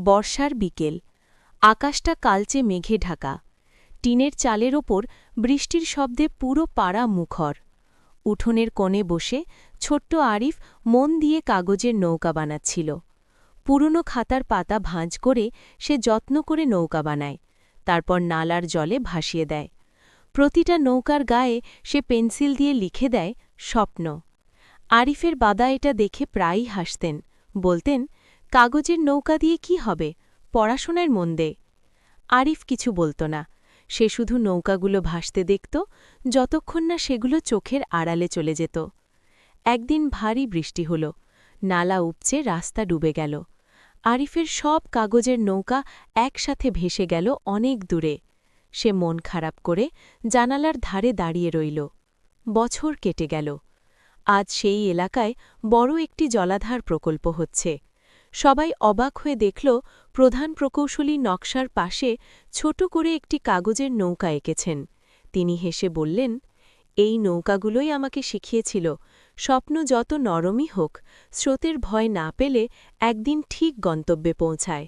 বর্ষার বিকেল। আকাশটা কালচে মেঘে ঢাকা। টিনের চালের ওপর বৃষ্টির শব্দে পুরো পাড়া মুখর। উঠোনের কোণে বসে ছোট্ট আরিফ মন দিয়ে কাগজের নৌকা বানাচ্ছিল। পুরনো খাতার পাতা ভাঁজ করে সে যত্ন করে নৌকা বানায়, তারপর নালার জলে ভাসিয়ে দেয়। প্রতিটা নৌকার গায়ে সে পেন্সিল দিয়ে লিখে দেয়, স্বপ্ন। আরিফের বাদা এটা দেখে প্রায়ই হাসতেন, বলতেন কাগজের নৌকা দিয়ে কি হবে? পড়াশোনার মন দে আরিফ কিছু বলতো না। সে শুধু নৌকাগুলো ভাসতে দেখত, যতক্ষণ না সেগুলো চোখের আড়ালে চলে যেত। একদিন ভারী বৃষ্টি হল। নালা উপচে রাস্তা ডুবে গেল। আরিফের সব কাগজের নৌকা একসাথে ভেসে গেল অনেক দূরে। সে মন খারাপ করে জানালার ধারে দাঁড়িয়ে রইল। বছর কেটে গেল। আজ সেই এলাকায় বড় একটি জলাধার প্রকল্প হচ্ছে। সবাই অবাক হয়ে দেখল, প্রধান প্রকৌশলী নকশার পাশে ছোট করে একটি কাগজের নৌকা এঁকেছেন। তিনি হেসে বললেন, এই নৌকাগুলোই আমাকে শিখিয়েছিল। স্বপ্ন যত নরমই হোক, স্রোতের ভয় না পেলে একদিন ঠিক গন্তব্যে পৌঁছায়।